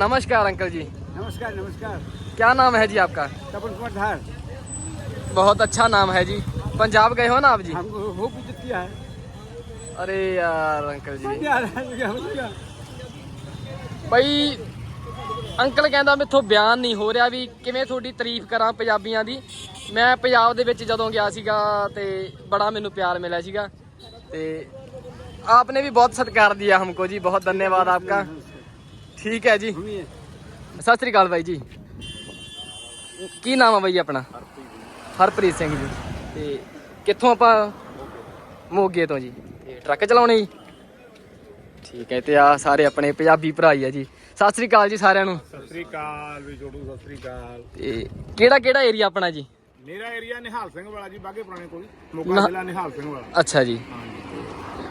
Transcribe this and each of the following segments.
नमस्कार अंकल जी नमस्कार नमस्कार क्या नाम है जी आपका तपन कुमार धार बहुत अच्छा नाम है जी पंजाब गए हो ना आप जी हमको भूख भी किया है अरे यार अंकल जी क्या है क्या हो गया ਬਈ ਅੰਕਲ ਕਹਿੰਦਾ ਮੈਥੋਂ ਬਿਆਨ ਨਹੀਂ ਹੋ ਰਿਹਾ ਵੀ ਕਿਵੇਂ ਤੁਹਾਡੀ ਤਾਰੀਫ ਕਰਾਂ ਪੰਜਾਬੀਆਂ ਦੀ ਮੈਂ ਪੰਜਾਬ ਦੇ ਵਿੱਚ ਜਦੋਂ ਗਿਆ ਸੀਗਾ ਤੇ ਬੜਾ ਮੈਨੂੰ ਪਿਆਰ ਮਿਲਿਆ ਸੀਗਾ ਤੇ आपने भी बहुत सत्कार दिया हमको जी बहुत धन्यवाद आपका ਠੀਕ ਹੈ ਜੀ। ਸਤਿ ਸ੍ਰੀ ਅਕਾਲ ਬਾਈ ਜੀ। ਕੀ ਨਾਮ ਆ ਬਾਈ ਆਪਣਾ? ਹਰਪ੍ਰੀਤ। ਸਿੰਘ ਜੀ। ਤੇ ਕਿੱਥੋਂ ਆਪਾਂ? ਮੋਗੇ ਤੋਂ ਜੀ। ਤੇ ਟਰੱਕ ਚਲਾਉਣੇ ਜੀ? ਠੀਕ ਹੈ ਤੇ ਆ ਸਾਰੇ ਆਪਣੇ ਪੰਜਾਬੀ ਭਰਾ ਹੀ ਆ ਜੀ। ਸਤਿ ਸ੍ਰੀ ਅਕਾਲ ਜੀ ਸਾਰਿਆਂ ਨੂੰ। ਸਤਿ ਸ੍ਰੀ ਅਕਾਲ ਵੀ ਜੋੜੂ ਸਤਿ ਸ੍ਰੀ ਅਕਾਲ। ਤੇ ਕਿਹੜਾ ਕਿਹੜਾ ਏਰੀਆ ਆਪਣਾ ਜੀ? ਮੇਰਾ ਏਰੀਆ ਨਿਹਾਲ ਸਿੰਘ ਵਾਲਾ ਜੀ ਬਾਗੇ ਪੁਰਾਣੇ ਕੋਲ। ਮੋਗਾ ਜ਼ਿਲ੍ਹਾ ਨਿਹਾਲ ਸਿੰਘ ਵਾਲਾ। ਅੱਛਾ ਜੀ। ਹਾਂ ਜੀ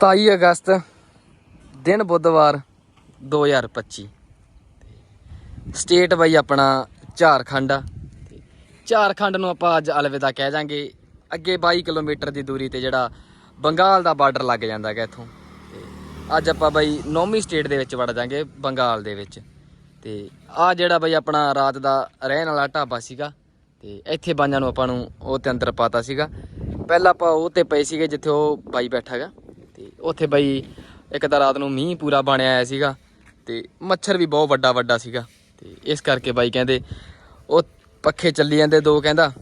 27 ਅਗਸਤ, ਦਿਨ ਬੁੱਧਵਾਰ 2025 ਸਟੇਟ ਬਾਈ ਆਪਣਾ ਝਾਰਖੰਡ ਆ। ਤੇ ਝਾਰਖੰਡ ਨੂੰ ਆਪਾਂ ਅੱਜ ਅਲਵਿਦਾ ਕਹਿ ਜਾਾਂਗੇ ਅੱਗੇ 22 ਕਿਲੋਮੀਟਰ ਦੀ ਦੂਰੀ ਤੇ ਜਿਹੜਾ ਬੰਗਾਲ ਦਾ ਬਾਰਡਰ ਲੱਗ ਜਾਂਦਾ ਹੈਗਾ ਇੱਥੋਂ। ਤੇ ਅੱਜ ਆਪਾਂ ਬਾਈ ਨੌਵੀਂ ਸਟੇਟ ਦੇ ਵਿੱਚ ਵੜ ਜਾਾਂਗੇ ਬੰਗਾਲ ਦੇ ਵਿੱਚ। ਤੇ ਆ ਜਿਹੜਾ ਬਈ ਆਪਣਾ ਰਾਤ ਦਾ ਰਹਿਣ ਵਾਲਾ ਢਾਬਾ ਸੀਗਾ, ਤੇ ਇੱਥੇ ਬਾਈਆਂ ਨੂੰ ਆਪਾਂ ਨੂੰ ਉਹ ਤੇ ਅੰਦਰ ਪਾਤਾ ਸੀਗਾ। ਪਹਿਲਾਂ ਆਪਾਂ ਉਹ ਤੇ ਪਏ ਸੀਗੇ ਜਿੱਥੇ ਉਹ ਬਾਈ ਬੈਠਾ ਹੈਗਾ। ਤੇ ਉੱਥੇ ਬਈ ਇੱਕ ਤਾਂ ਰਾਤ ਨੂੰ ਮੀਂਹ ਪੂਰਾ ਬਣਿਆ ਆਇਆ ਸੀਗਾ ਤੇ ਮੱਛਰ ਵੀ ਬਹੁਤ ਵੱਡਾ ਵੱਡਾ ਸੀਗਾ ਤੇ ਇਸ ਕਰਕੇ ਬਾਈ ਕਹਿੰਦੇ ਉਹ ਪੱਖੇ ਚੱਲੀ ਜਾਂਦੇ ਦੋ ਕਹਿੰਦਾ,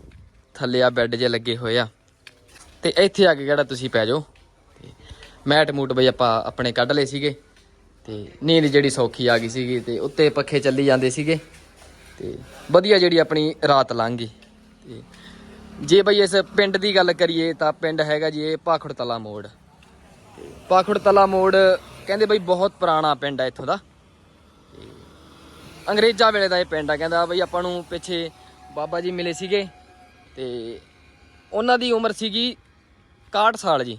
ਥੱਲੇ ਆ ਬੈੱਡ ਜੇ ਲੱਗੇ ਹੋਏ ਆ। ਤੇ ਇੱਥੇ ਆ ਕੇ ਕਿਹੜਾ ਤੁਸੀਂ ਪੈ ਜਾਓ। ਤੇ ਮੈਟ ਮੂਟ ਬਈ ਆਪਾਂ ਆਪਣੇ ਕੱਢ ਲਏ ਸੀਗੇ। ਤੇ ਨੀਂਦ ਜਿਹੜੀ ਸੌਖੀ ਆ ਗਈ ਸੀਗੀ ਤੇ ਉੱਤੇ ਪੱਖੇ ਚੱਲੀ ਜਾਂਦੇ ਸੀਗੇ। ਤੇ ਵਧੀਆ ਜਿਹੜੀ ਆਪਣੀ ਰਾਤ ਲੰਘ। ਗਈ ਤੇ ਜੇ ਬਈ ਇਸ ਪਿੰਡ ਦੀ ਗੱਲ ਕਰੀਏ ਤਾਂ ਪਿੰਡ ਹੈਗਾ ਜੀ ਇਹ ਪਾਖੜ ਤਲਾ ਮੋੜ। ਪਾਖੜ ਤਲਾ ਮੋੜ ਕਹਿੰਦੇ ਬਈ ਬਹੁਤ ਪੁਰਾਣਾ ਪਿੰਡ ਆ ਇੱਥੋਂ ਦਾ। ਤੇ ਅੰਗਰੇਜ਼ਾਂ ਵੇਲੇ ਦਾ ਇਹ ਪਿੰਡ ਆ, ਕਹਿੰਦਾ ਬਈ ਆਪਾਂ ਨੂੰ ਪਿੱਛੇ ਬਾਬਾ ਜੀ ਮਿਲੇ ਸੀਗੇ ਤੇ ਉਹਨਾਂ ਦੀ ਉਮਰ ਸੀਗੀ 61 ਸਾਲ ਜੀ।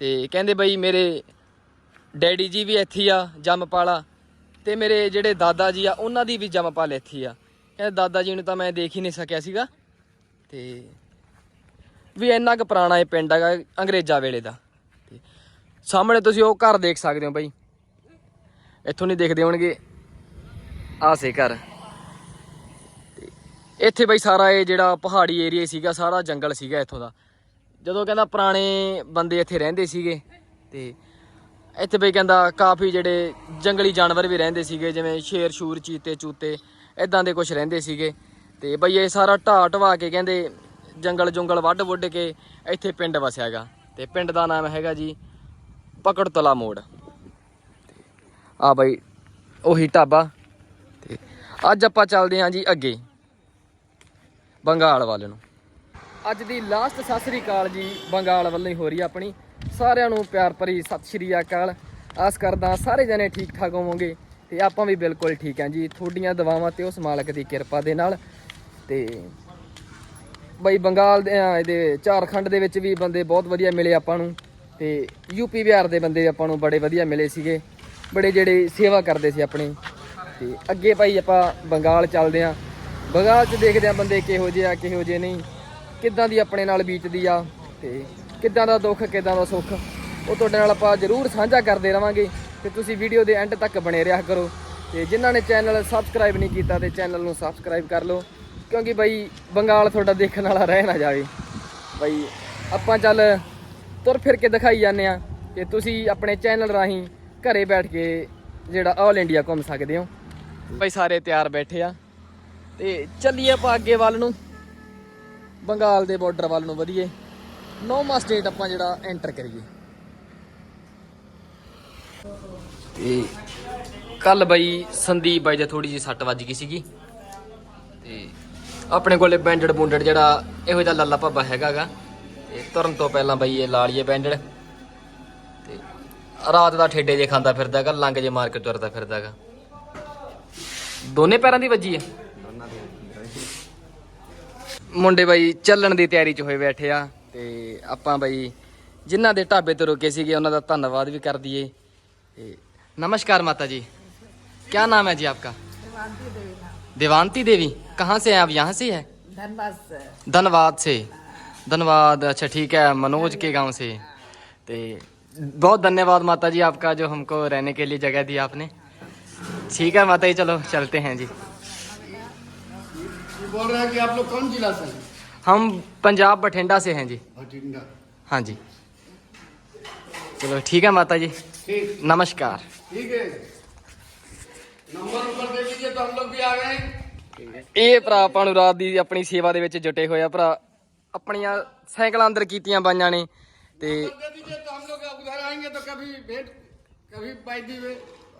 ਤੇ ਕਹਿੰਦੇ ਬਈ ਮੇਰੇ ਡੈਡੀ ਜੀ ਵੀ ਇੱਥੇ ਆ, ਜੰਮਪਾਲਾ ਤੇ ਮੇਰੇ ਜਿਹੜੇ ਦਾਦਾ ਜੀ ਆ, ਉਹਨਾਂ ਦੀ ਵੀ ਜੰਮਪਾਲ ਇੱਥੇ ਆ। ਕਹਿੰਦੇ ਦਾਦਾ ਜੀ ਨੂੰ ਤਾਂ ਮੈਂ ਦੇਖ ਹੀ ਨਹੀਂ ਸਕਿਆ ਸੀਗਾ। ਤੇ ਵੀ ਇੰਨਾ ਕੁ ਪੁਰਾਣਾ ਇਹ ਪਿੰਡ ਹੈਗਾ ਅੰਗਰੇਜ਼ਾਂ ਵੇਲੇ ਦਾ। ਸਾਹਮਣੇ ਤੁਸੀਂ ਉਹ ਘਰ ਦੇਖ ਸਕਦੇ ਹੋ ਬਈ। ਇੱਥੋਂ ਨਹੀਂ ਦੇਖਦੇ ਹੋਣਗੇ। ਆਸੇ ਘਰ। ਤੇ ਇੱਥੇ ਬਈ ਸਾਰਾ ਇਹ ਜਿਹੜਾ ਪਹਾੜੀ ਏਰੀਆ ਸੀਗਾ, ਸਾਰਾ ਜੰਗਲ ਸੀਗਾ ਇੱਥੋਂ ਦਾ। ਜਦੋਂ ਕਹਿੰਦਾ ਪੁਰਾਣੇ ਬੰਦੇ ਇੱਥੇ ਰਹਿੰਦੇ ਸੀਗੇ, ਤੇ ਇੱਥੇ ਬਈ ਕਹਿੰਦਾ ਕਾਫੀ ਜਿਹੜੇ ਜੰਗਲੀ ਜਾਨਵਰ ਵੀ ਰਹਿੰਦੇ ਸੀਗੇ, ਜਿਵੇਂ ਸ਼ੇਰ, ਸ਼ੂਰ, ਚੀਤੇ, ਚੂਤੇ ਇਦਾਂ ਦੇ ਕੁਝ ਰਹਿੰਦੇ ਸੀਗੇ। ਤੇ ਬਈ ਇਹ ਸਾਰਾ ਢਾਹ ਢਵਾ ਕੇ ਕਹਿੰਦੇ ਜੰਗਲ ਜੁੰਗਲ ਵੱਢ ਵੁੱਢ ਕੇ ਇੱਥੇ ਪਿੰਡ ਵਸਿਆ ਹੈਗਾ ਤੇ ਪਿੰਡ ਦਾ ਨਾਮ ਹੈਗਾ ਜੀ ਪਕੜ ਤਲਾ ਮੋੜ। ਆ ਬਾਈ, ਉਹੀ ਢਾਬਾ। ਤੇ ਅੱਜ ਆਪਾਂ ਚੱਲਦੇ ਹਾਂ ਜੀ ਅੱਗੇ, ਬੰਗਾਲ ਵੱਲ ਨੂੰ। ਅੱਜ ਦੀ ਲਾਸਟ ਸਤਿ ਸ੍ਰੀ ਅਕਾਲ ਜੀ, ਬੰਗਾਲ ਵੱਲੋਂ ਹੀ ਹੋ ਰਹੀ ਆਪਣੀ। ਸਾਰਿਆਂ ਨੂੰ ਪਿਆਰ ਭਰੀ ਸਤਿ ਸ੍ਰੀ ਅਕਾਲ। ਆਸ ਕਰਦਾ ਸਾਰੇ ਜਣੇ ਠੀਕ ਠਾਕ ਹੋਵੋਗੇ। ਤੇ ਆਪਾਂ ਵੀ ਬਿਲਕੁਲ ਠੀਕ ਹਾਂ ਜੀ। ਤੁਹਾਡੀਆਂ ਦੁਆਵਾਂ ਤੇ ਉਸ ਮਾਲਕ ਦੀ ਕਿਰਪਾ ਦੇ ਨਾਲ। ਤੇ ਬਈ ਬੰਗਾਲ ਦੇ ਇਹਦੇ ਝਾਰਖੰਡ ਦੇ ਵਿੱਚ ਵੀ ਬੰਦੇ ਬਹੁਤ ਵਧੀਆ ਮਿਲੇ ਆਪਾਂ ਨੂੰ। ਤੇ ਯੂਪੀ ਬਿਹਾਰ ਦੇ ਬੰਦੇ ਆਪਾਂ ਨੂੰ ਬੜੇ ਵਧੀਆ ਮਿਲੇ ਸੀਗੇ। ਬੜੇ ਜਿਹੜੇ ਸੇਵਾ ਕਰਦੇ ਸੀ ਆਪਣੀ। ਤੇ ਅੱਗੇ ਭਾਈ ਆਪਾਂ ਬੰਗਾਲ ਚੱਲਦੇ ਆ। ਬੰਗਾਲ 'ਚ ਦੇਖਦੇ ਆ ਬੰਦੇ ਕਿਹੋ ਜਿਹੇ ਆ, ਕਿਹੋ ਜਿਹੇ ਨਹੀਂ। ਕਿੱਦਾਂ ਦੀ ਆਪਣੇ ਨਾਲ ਬੀਤਦੀ ਆ ਤੇ ਕਿੱਦਾਂ ਦਾ ਦੁੱਖ, ਕਿੱਦਾਂ ਦਾ ਸੁੱਖ। ਉਹ ਤੁਹਾਡੇ ਨਾਲ ਆਪਾਂ ਜ਼ਰੂਰ ਸਾਂਝਾ ਕਰਦੇ ਰਵਾਂਗੇ। ਤੇ ਤੁਸੀਂ ਵੀਡੀਓ ਦੇ ਐਂਡ ਤੱਕ ਬਣੇ ਰਿਹਾ ਕਰੋ। ਤੇ ਜਿਨ੍ਹਾਂ ਨੇ ਚੈਨਲ ਸਬਸਕ੍ਰਾਈਬ ਨਹੀਂ ਕੀਤਾ ਤੇ ਚੈਨਲ ਨੂੰ ਸਬਸਕ੍ਰਾਈਬ ਕਰ ਲਓ। ਕਿਉਂਕਿ ਬਈ ਬੰਗਾਲ ਤੁਹਾਡਾ ਦੇਖਣ ਵਾਲਾ ਰਹਿ ਨਾ ਜਾਵੇ। ਬਈ ਆਪਾਂ ਚੱਲ ਤੁਰ ਫਿਰ ਕੇ ਦਿਖਾਈ ਜਾਂਦੇ ਆ ਕਿ ਤੁਸੀਂ ਆਪਣੇ ਚੈਨਲ ਰਾਹੀਂ ਘਰੇ ਬੈਠ ਕੇ ਜਿਹੜਾ ਆਲ ਇੰਡੀਆ ਘੁੰਮ ਸਕਦੇ ਹੋ। ਬਈ ਸਾਰੇ ਤਿਆਰ ਬੈਠੇ ਆ। ਤੇ ਚੱਲੀਏ ਆਪਾਂ ਅੱਗੇ ਵੱਲ ਨੂੰ। ਬੰਗਾਲ ਦੇ ਬਾਰਡਰ ਵੱਲ ਨੂੰ ਵਧੀਏ। ਨੌਵਾਂ ਸਟੇਟ ਆਪਾਂ ਜਿਹੜਾ ਐਂਟਰ ਕਰੀਏ। ਤੇ ਕੱਲ ਬਾਈ ਸੰਦੀਪ ਬਾਈ ਦੇ ਥੋੜੀ ਜਿਹੀ ਸੱਟ ਵੱਜ ਗਈ ਸੀਗੀ। ਤੇ ਆਪਣੇ ਕੋਲੇ ਬੈਂਡਡ ਬੁੰਡਡ ਜਿਹੜਾ ਇਹੋ ਜਿਹਾ ਲੱਲਾ ਭੱਬਾ ਹੈਗਾਗਾ। ਤੇ ਤੁਰਨ ਤੋਂ ਪਹਿਲਾਂ ਬਈ ਇਹ ਲਾ ਲਈਏ ਬੈਂਡਡ ਤੇ ਰਾਤ ਦਾ ਠੇਡੇ ਜੇ ਖਾਂਦਾ ਫਿਰਦਾਗਾ ਲੰਗ ਜੇ ਮਾਰ ਕੇ ਤੁਰਦਾ ਫਿਰਦਾਗਾ ਦੋਨੇ ਪੈਰਾਂ ਦੀ ਵੱਜੀ ਹੈ ਮੁੰਡੇ ਬਾਈ ਚੱਲਣ ਦੀ ਤਿਆਰੀ 'ਚ ਹੋਏ ਬੈਠੇ ਆ ਤੇ ਆਪਾਂ ਬਾਈ ਜਿਨ੍ਹਾਂ ਦੇ ਢਾਬੇ ਤੋਂ ਰੁਕੇ ਸੀਗੇ ਉਹਨਾਂ ਦਾ ਧੰਨਵਾਦ ਵੀ ਕਰ ਦਈਏ ਤੇ नमस्कार माता जी क्या नाम है जी आपका देवांती देवी कहाँ से हैं आप यहाँ से है धनबाद से धनबाद से धनबाद अच्छा ठीक है मनोज के गांव से तो बहुत धन्यवाद माता जी आपका जो हमको रहने के लिए जगह दी आपने ठीक है माता जी चलो चलते हैं जी ये बोल रहे हैं कि आप लोग कौन जिला से हैं हम पंजाब बठिंडा से हैं जी भटिंडा हाँ जी चलो ठीक है माता जी ठीक नमस्कार ठीक है नंबर ऊपर दे दीजिए तो हम लोग भी आ गए ਇਹ ਭਰਾ ਆਪਾਂ ਨੂੰ ਰਾਤ ਦੀ ਆਪਣੀ ਸੇਵਾ ਦੇ ਵਿੱਚ ਜੁਟੇ ਹੋਏ ਆ ਭਰਾ ਆਪਣੀਆਂ ਸਾਈਕਲਾਂ ਅੰਦਰ ਕੀਤੀਆਂ ਬਾਈਆਂ ਨੇ ਤੇ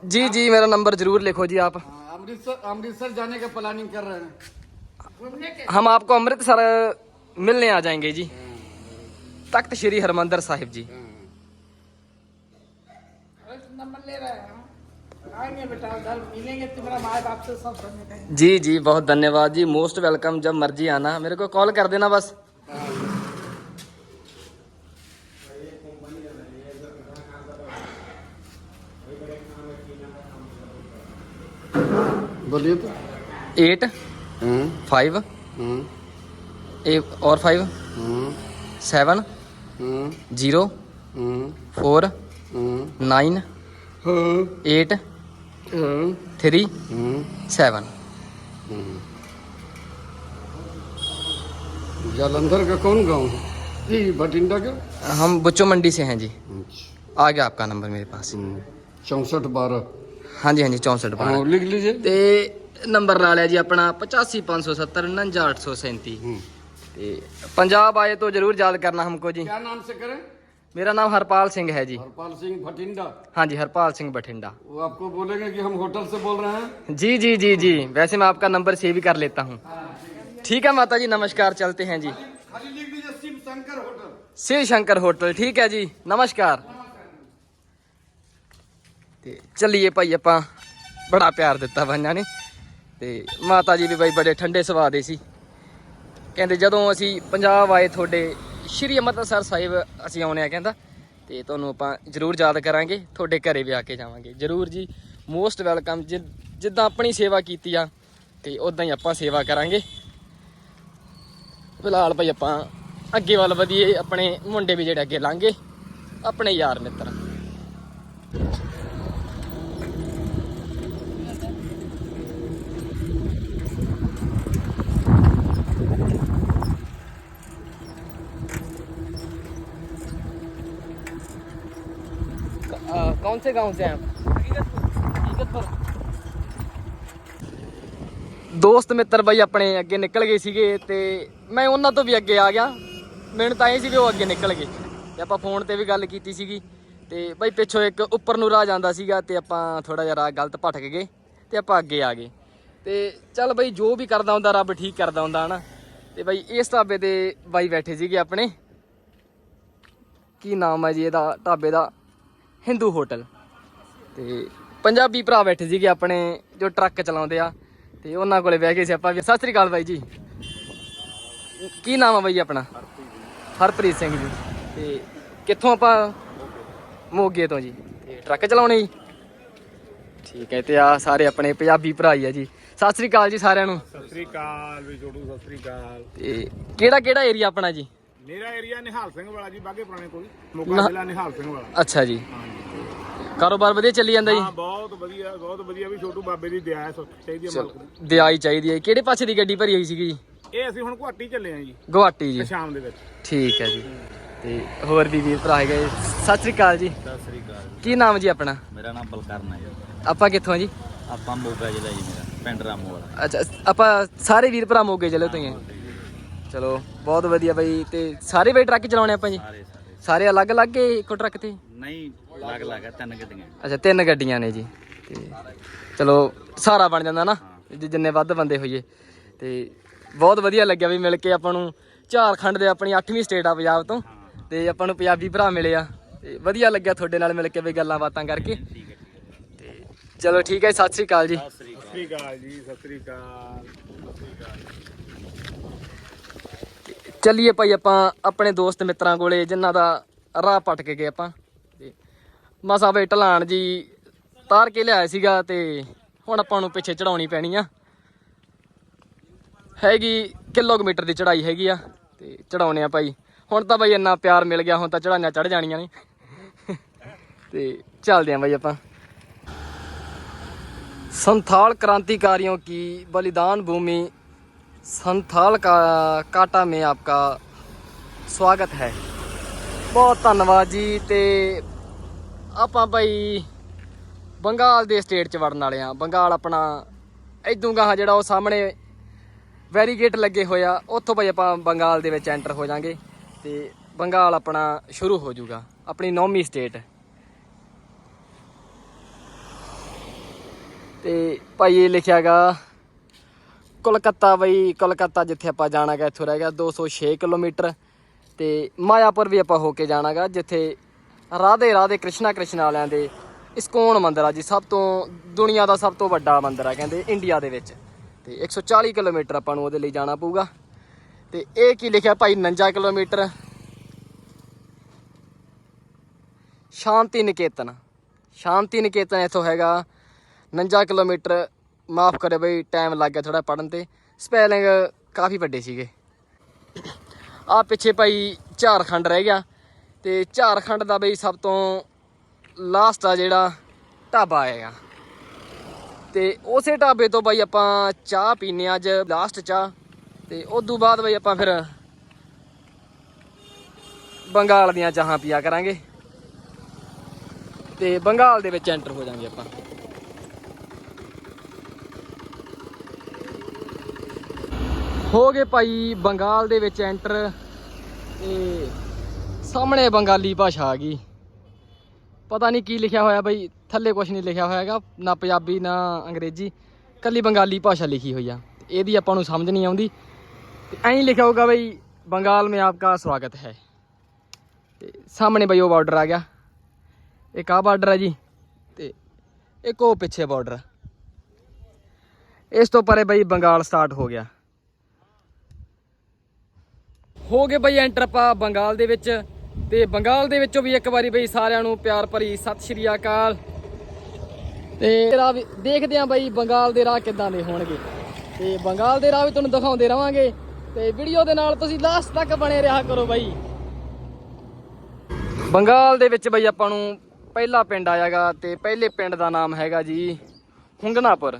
ਜੀ ਜੀ ਮੇਰਾ ਨੰਬਰ जरूर लिखो जी आप अमृतसर अमृतसर जाने का प्लानिंग कर रहे हैं हम आपको अमृतसर मिलने आ जाएंगे जी तख्त श्री हरमंदर साहिब जी जी जी बहुत धन्यवाद जी मोस्ट वेलकम जब मर्जी आना मेरे को कॉल कर देना बस बोलिए तो एट हम्म फाइव हम्म एक और five hmm seven hmm zero hmm four hmm nine हाँ, एट हाँ, थ्री हम्म सेवन Jalandhar का कौन गाँव है? जी भटिंडा का? हम बच्चों मंडी से हैं जी। अच्छा। आ गया आपका नंबर मेरे पास हम्म, चौंसठ बारह। हाँ जी हाँ जी चौंसठ बारह। लिख लीजिए। नंबर ला लिया जी अपना पचासी पाँच सौ सत्तर उन्जा अठ सौ सैंती। हम्म। पंजाब आए तो ज़रूर याद करना हमको जी। क्या नाम से करें? मेरा नाम हरपाल सिंह है जी। हरपाल सिंह भटिंडा। हाँ जी हरपाल सिंह भटिंडा। वो आपको बोलेंगे कि हम होटल से बोल रहे हैं? जी जी जी जी। वैसे मैं आपका नंबर सेव ही कर लेता हूँ। हाँ। ठीक है माता जी नमस्कार चलते हैं जी खाली लिख दीजिए शिव शंकर होटल शिव शंकर होटल ठीक है जी नमस्कार ਤੇ ਚੱਲੀਏ ਭਾਈ ਆਪਾਂ ਬੜਾ ਪਿਆਰ ਦਿੱਤਾ ਬਾਈਆਂ ਨੇ ਤੇ ਮਾਤਾ ਜੀ ਵੀ ਬਾਈ ਬੜੇ ਠੰਡੇ ਸੁਭਾਅ ਦੇ ਸੀ ਕਹਿੰਦੇ ਜਦੋਂ ਅਸੀਂ ਪੰਜਾਬ ਆਏ ਤੁਹਾਡੇ ਸ਼੍ਰੀ ਅੰਮ੍ਰਿਤਸਰ ਸਾਹਿਬ ਅਸੀਂ ਆਉਣੇ ਆ ਕਹਿੰਦਾ ਤੇ ਤੁਹਾਨੂੰ ਆਪਾਂ ਜ਼ਰੂਰ ਯਾਦ ਕਰਾਂਗੇ ਤੁਹਾਡੇ ਘਰੇ ਵੀ ਆ ਕੇ ਜਾਵਾਂਗੇ ਜ਼ਰੂਰ ਜੀ ਮੋਸਟ ਵੈਲਕਮ ਜਿੱਦਾਂ ਆਪਣੀ ਸੇਵਾ ਕੀਤੀ ਆ ਤੇ ਉਦਾਂ ਹੀ ਆਪਾਂ ਸੇਵਾ ਕਰਾਂਗੇ ਫਿਲਹਾਲ ਭਾਈ ਆਪਾਂ ਅੱਗੇ ਵੱਲ ਵਧੀਏ ਆਪਣੇ ਮੁੰਡੇ ਵੀ ਜਿਹੜੇ ਅੱਗੇ ਲਾਂਗੇ ਆਪਣੇ ਯਾਰ ਮਿੱਤਰ अ, कौन से गांव से हैं आप ਦੋਸਤ ਮਿੱਤਰ ਬਾਈ ਆਪਣੇ ਅੱਗੇ ਨਿਕਲ ਗਏ ਸੀਗੇ ਤੇ ਮੈਂ ਉਹਨਾਂ ਤੋਂ ਵੀ ਅੱਗੇ ਆ ਗਿਆ। ਮੈਨੂੰ ਤਾਂ ਇਹ ਸੀ ਵੀ ਉਹ ਅੱਗੇ ਨਿਕਲ ਗਏ। ਤੇ ਆਪਾਂ ਫੋਨ ਤੇ ਵੀ ਗੱਲ ਕੀਤੀ ਸੀਗੀ। ਤੇ ਬਾਈ ਪਿੱਛੋਂ ਇੱਕ ਉੱਪਰ ਨੂੰ ਰਾਹ ਜਾਂਦਾ ਸੀਗਾ ਤੇ ਆਪਾਂ ਥੋੜਾ ਜਿਹਾ ਰਾਹ ਗਲਤ ਭਟਕ ਗਏ ਤੇ ਆਪਾਂ ਅੱਗੇ ਆ ਗਏ। ਤੇ ਚੱਲ ਬਾਈ ਜੋ ਵੀ ਕਰਦਾ ਹੁੰਦਾ ਰੱਬ ਠੀਕ ਕਰਦਾ ਹੁੰਦਾ, ਹਨਾ? ਤੇ ਬਾਈ ਇਸ ਢਾਬੇ ਤੇ ਬਾਈ ਬੈਠੇ ਸੀਗੇ ਆਪਣੇ। ਕੀ ਨਾਮ ਹੈ ਜੀ ਇਹਦਾ? ਢਾਬੇ ਦਾ? ਹਿੰਦੂ ਹੋਟਲ। ਤੇ ਪੰਜਾਬੀ ਭਰਾ ਬੈਠੇ ਸੀਗੇ ਆਪਣੇ ਜੋ ਟਰੱਕ ਚਲਾਉਂਦੇ ਆ। ਤੇ ਉਹਨਾਂ ਕੋਲੇ ਬਹਿ ਗਏ ਸੀ ਆਪਾਂ ਵੀ। ਸਤਿ ਸ੍ਰੀ ਅਕਾਲ ਬਾਈ ਜੀ। ਕੀ ਨਾਮ ਆ ਬਾਈ ਆਪਣਾ? ਹਰਪ੍ਰੀਤ ਸਿੰਘ ਜੀ। ਤੇ ਕਿੱਥੋਂ ਆਪਾਂ? ਮੋਗੇ ਤੋਂ ਜੀ। ਤੇ ਟਰੱਕ ਚਲਾਉਣੇ ਜੀ? ਠੀਕ ਹੈ ਤੇ ਆ ਸਾਰੇ ਆਪਣੇ ਪੰਜਾਬੀ ਭਰਾ ਹੀ ਆ ਜੀ। ਸਤਿ ਸ੍ਰੀ ਅਕਾਲ ਜੀ ਸਾਰਿਆਂ ਨੂੰ। ਸਤਿ ਸ੍ਰੀ ਅਕਾਲ ਵੀ ਛੋਟੂ ਸਤਿ ਸ੍ਰੀ ਅਕਾਲ। ਤੇ ਕਿਹੜਾ ਕਿਹੜਾ ਏਰੀਆ ਆਪਣਾ ਜੀ? ਮੇਰਾ ਏਰੀਆ ਨਿਹਾਲ ਸਿੰਘ ਵਾਲਾ ਜੀ ਬਾਗੇ ਪੁਰਾਣੇ ਕੋਲ। ਮੋਗਾ ਜ਼ਿਲ੍ਹਾ ਨਿਹਾਲ ਸਿੰਘ ਵਾਲਾ। ਅੱਛਾ ਜੀ। ਕਾਰੋਬਾਰ ਵਧੀਆ ਚੱਲੀ ਜਾਂਦਾ ਜੀ? ਹਾਂ ਬਹੁਤ ਵਧੀਆ ਬਹੁਤ ਵਧੀਆ ਵੀ ਛੋਟੂ ਬਾਬੇ ਦੀ ਦਇਆ ਹੈ ਚਾਹੀਦੀ ਹੈ ਮਾਲਕ ਦੀ। ਦਿਆਈ ਚਾਹੀਦੀ ਹੈ ਕਿਹੜੇ ਪਾਸੇ ਦੀ ਗੱਡੀ ਭਰੀ ਹੋਈ ਸੀਗੀ ਜੀ? ਇਹ ਅਸੀਂ ਹੁਣ ਗੁਹਾਟੀ ਚੱਲੇ ਆਂ ਜੀ ਗੁਹਾਟੀ ਜੀ। ਸ਼ਾਮ ਦੇ ਵਿੱਚ। ਠੀਕ ਹੈ ਜੀ। ਤੇ ਹੋਰ ਵੀ ਵੀਰ ਭਰਾ ਹੈਗੇ। ਸਤਿ ਸ੍ਰੀ ਅਕਾਲ ਜੀ। ਸਤਿ ਸ੍ਰੀ ਅਕਾਲ ਕੀ ਨਾਮ ਜੀ ਆਪਣਾ? ਮੇਰਾ ਨਾਮ ਬਲਕਰਨ ਹੈ ਜੀ। ਆਪਾਂ ਕਿੱਥੋਂ ਜੀ? ਆਪਾਂ ਮੋਗਾ ਜ਼ਿਲ੍ਹਾ ਜੀ ਮੇਰਾ ਪਿੰਡ ਰਾਮੂ ਵਾਲਾ। ਅੱਛਾ ਆਪਾਂ ਸਾਰੇ ਵੀਰ ਭਰਾ ਮੋਗੇ ਚਲੇ ਤੋਂ ਹੀ ਆ ਚਲੋ ਬਹੁਤ ਵਧੀਆ ਬਾਈ। ਤੇ ਸਾਰੇ ਬਾਈ ਟਰੱਕ ਚਲਾਉਣੇ ਆਪਾਂ ਜੀ? ਸਾਰੇ ਸਾਰੇ। ਸਾਰੇ ਅਲੱਗ ਅਲੱਗ ਹੀ ਇੱਕੋ ਟਰੱਕ ਤੇ? ਨਹੀਂ ਲੱਗ ਲੱਗ ਹੈ ਤਿੰਨ ਗੱਡੀਆਂ। ਅੱਛਾ ਤਿੰਨ ਗੱਡੀਆਂ ਨੇ ਜੀ। ਤੇ ਚਲੋ ਸਾਰਾ ਬਣ ਜਾਂਦਾ ਨਾ ਜਿ- ਜਿੰਨੇ ਵੱਧ ਬੰਦੇ ਹੋਈਏ। ਤੇ ਬਹੁਤ ਵਧੀਆ ਲੱਗਿਆ ਵੀ ਮਿਲ ਕੇ ਆਪਾਂ ਨੂੰ ਝਾਰਖੰਡ ਦੇ ਆਪਣੀ 8ਵੀਂ ਸਟੇਟ ਆ ਪੰਜਾਬ ਤੋਂ। ਤੇ ਆਪਾਂ ਨੂੰ ਪੰਜਾਬੀ ਭਰਾ ਮਿਲੇ ਆ। ਤੇ ਵਧੀਆ ਲੱਗਿਆ ਤੁਹਾਡੇ ਨਾਲ ਮਿਲ ਕੇ ਵੀ ਗੱਲਾਂ ਬਾਤਾਂ ਕਰਕੇ। ਤੇ ਚਲੋ ਠੀਕ ਹੈ ਸਤਿ ਸ੍ਰੀ ਅਕਾਲ ਜੀ। ਸਤਿ ਸ੍ਰੀ ਅਕਾਲ। ਜੀ ਸਤਿ ਸ੍ਰੀ ਅਕਾਲ ਸਤਿ ਸ੍ਰੀ ਅਕਾਲ। ਚੱਲੀਏ ਭਾਈ ਆਪਾਂ ਆਪਣੇ ਦੋਸਤ ਮਿੱਤਰਾਂ ਕੋਲੇ ਜਿਨ੍ਹਾਂ ਦਾ ਰਾਹ ਪਟ ਕੇ ਗਏ ਆਪਾਂ। ਮਸਾ ਬਈ ਢਲਾਣ ਜੀ ਤਾਰ ਕੇ ਲਿਆਇਆ ਸੀਗਾ ਤੇ ਹੁਣ ਆਪਾਂ ਨੂੰ ਪਿੱਛੇ ਚੜਾਉਣੀ ਪੈਣੀ ਆ ਹੈਗੀ ਕਿਲੋਮੀਟਰ ਦੀ ਚੜਾਈ ਹੈਗੀ ਆ ਤੇ ਚੜਾਉਣੇ ਆ ਭਾਈ ਹੁਣ ਤਾਂ ਭਾਈ ਇੰਨਾ ਪਿਆਰ ਮਿਲ ਗਿਆ ਹੁਣ ਤਾਂ ਚੜਾਈਆਂ ਚੜ ਜਾਣੀਆਂ ਨੇ ਤੇ ਚੱਲਦੇ ਆਂ ਭਾਈ ਆਪਾਂ संथाल क्रांतिकारियों की बलिदान भूमि संथाल का काटा में आपका ਸਵਾਗਤ ਹੈ ਬਹੁਤ ਧੰਨਵਾਦ ਜੀ ਤੇ ਆਪਾਂ ਬਈ ਬੰਗਾਲ ਦੇ ਸਟੇਟ ਚ ਵੜਨ ਵਾਲੇ ਆ ਬੰਗਾਲ ਆਪਣਾ ਇਦੋਂ ਗਾਹਾਂ ਜਿਹੜਾ ਉਹ ਸਾਹਮਣੇ ਵੈਰੀਗੇਟ ਲੱਗੇ ਹੋਇਆ ਉੱਥੋਂ ਭਾਈ ਆਪਾਂ ਬੰਗਾਲ ਦੇ ਵਿੱਚ ਐਂਟਰ ਹੋ ਜਾਾਂਗੇ ਤੇ ਬੰਗਾਲ ਆਪਣਾ ਸ਼ੁਰੂ ਹੋ ਜਾਊਗਾ, ਆਪਣੀ ਨੌਵੀਂ ਸਟੇਟ ਤੇ ਭਾਈ ਇਹ ਲਿਖਿਆਗਾ ਕੋਲਕਾਤਾ ਬਈ, ਕੋਲਕਾਤਾ ਜਿੱਥੇ ਆਪਾਂ ਜਾਣਾਗਾ ਇੱਥੋਂ ਰਹਿ ਗਿਆ 206 ਕਿਲੋਮੀਟਰ। ਤੇ ਮਾਇਆਪੁਰ ਵੀ ਆਪਾਂ ਹੋ ਕੇ ਜਾਣਾਗਾ ਜਿੱਥੇ ਰਾਧੇ ਰਾਧੇ ਕ੍ਰਿਸ਼ਨਾ ਕ੍ਰਿਸ਼ਨਾ ਵਾਲਿਆਂ ਦੇ ਇਸਕੋਨ ਮੰਦਿਰ ਆ ਜੀ, ਸਭ ਤੋਂ ਦੁਨੀਆ ਦਾ ਸਭ ਤੋਂ ਵੱਡਾ ਮੰਦਿਰ ਆ ਕਹਿੰਦੇ ਇੰਡੀਆ ਦੇ ਵਿੱਚ। ਤੇ 140 ਕਿਲੋਮੀਟਰ ਆਪਾਂ ਨੂੰ ਉਹਦੇ ਲਈ ਜਾਣਾ ਪਊਗਾ। ਤੇ ਇਹ ਕੀ ਲਿਖਿਆ ਭਾਈ 49 ਕਿਲੋਮੀਟਰ। ਸ਼ਾਂਤੀ ਨਿਕੇਤਨ। ਸ਼ਾਂਤੀ ਨਿਕੇਤਨ ਇੱਥੋਂ ਹੈਗਾ। 49 ਕਿਲੋਮੀਟਰ, ਮਾਫ ਕਰੇ ਬਈ, ਟਾਈਮ ਲੱਗ ਗਿਆ ਥੋੜਾ ਪੜਨ ਤੇ। ਸਪੈਲਿੰਗ ਕਾਫੀ ਵੱਡੇ ਸੀਗੇ। ਆ ਪਿੱਛੇ ਭਾਈ ਝਾਰਖੰਡ ਰਹਿ ਗਿਆ। ਤੇ ਝਾਰਖੰਡ ਦਾ ਬਈ ਸਭ ਤੋਂ ਲਾਸਟ ਆ ਜਿਹੜਾ ਢਾਬਾ ਆਏਗਾ ਤੇ ਉਸੇ ਢਾਬੇ ਤੋਂ ਬਾਈ ਆਪਾਂ ਚਾਹ ਪੀਨੇ ਆ ਅੱਜ ਲਾਸਟ ਚਾਹ। ਤੇ ਉਸ ਤੋਂ ਬਾਅਦ ਬਈ ਆਪਾਂ ਫਿਰ ਬੰਗਾਲ ਦੀਆਂ ਚਾਹਾਂ ਪੀਆ ਕਰਾਂਗੇ। ਤੇ ਬੰਗਾਲ ਦੇ ਵਿੱਚ ਐਂਟਰ ਹੋ ਜਾਾਂਗੇ ਆਪਾਂ। ਹੋ ਗਏ ਭਾਈ ਬੰਗਾਲ ਦੇ ਵਿੱਚ ਐਂਟਰ ਤੇ ਸਾਹਮਣੇ ਬੰਗਾਲੀ ਭਾਸ਼ਾ ਆ ਗਈ। ਪਤਾ ਨਹੀਂ ਕੀ ਲਿਖਿਆ ਹੋਇਆ ਬਈ, ਥੱਲੇ ਕੁਝ ਨਹੀਂ ਲਿਖਿਆ ਹੋਇਆ ਹੈਗਾ ਨਾ ਪੰਜਾਬੀ, ਨਾ ਅੰਗਰੇਜ਼ੀ, ਕੱਲੀ ਬੰਗਾਲੀ ਭਾਸ਼ਾ ਲਿਖੀ ਹੋਈ ਆ। ਇਹਦੀ ਆਪਾਂ ਨੂੰ ਸਮਝ ਨਹੀਂ ਆਉਂਦੀ। ਤੇ ਐਂ ਲਿਖਿਆ ਹੋਊਗਾ ਬਈ, ਬੰਗਾਲ ਮੇਂ ਆਪਕਾ ਸਵਾਗਤ ਹੈ। ਤੇ ਸਾਹਮਣੇ ਬਈ ਉਹ ਬਾਰਡਰ ਆ ਗਿਆ। ਇੱਕ ਆ ਬਾਰਡਰ ਹੈ ਜੀ, ਤੇ ਇੱਕ ਉਹ ਪਿੱਛੇ ਬਾਰਡਰ ਇਸ ਤੋਂ ਪਰੇ ਬਈ ਬੰਗਾਲ ਸਟਾਰਟ ਹੋ ਗਿਆ। ਹੋ ਗਏ ਬਈ ਐਂਟਰ ਆਪਾਂ ਬੰਗਾਲ ਦੇ ਵਿੱਚ। ਤੇ ਬੰਗਾਲ ਦੇ ਵਿੱਚੋਂ ਵੀ ਇੱਕ ਵਾਰੀ ਬਈ ਸਾਰਿਆਂ ਨੂੰ ਪਿਆਰ ਭਰੀ ਸਤਿ ਸ਼੍ਰੀ ਅਕਾਲ। ਤੇ ਰਾਹ ਦੇਖਦੇ ਆਂ ਬਈ ਬੰਗਾਲ ਦੇ ਰਾਹ ਕਿੱਦਾਂ ਦੇ ਹੋਣਗੇ। ਤੇ ਬੰਗਾਲ ਦੇ ਰਾਹ ਵੀ ਤੁਹਾਨੂੰ ਦਿਖਾਉਂਦੇ ਰਵਾਂਗੇ। ਤੇ ਵੀਡੀਓ ਦੇ ਨਾਲ ਤੁਸੀਂ ਲਾਸਟ ਤੱਕ ਬਣੇ ਰਿਹਾ ਕਰੋ ਬਾਈ। ਬੰਗਾਲ ਦੇ ਵਿੱਚ ਬਈ ਆਪਾਂ ਨੂੰ ਪਹਿਲਾ ਪਿੰਡ ਆਇਆਗਾ ਤੇ ਪਹਿਲੇ ਪਿੰਡ ਦਾ ਨਾਮ ਹੈਗਾ ਜੀ ਹੁੰਗਨਾਪੁਰ।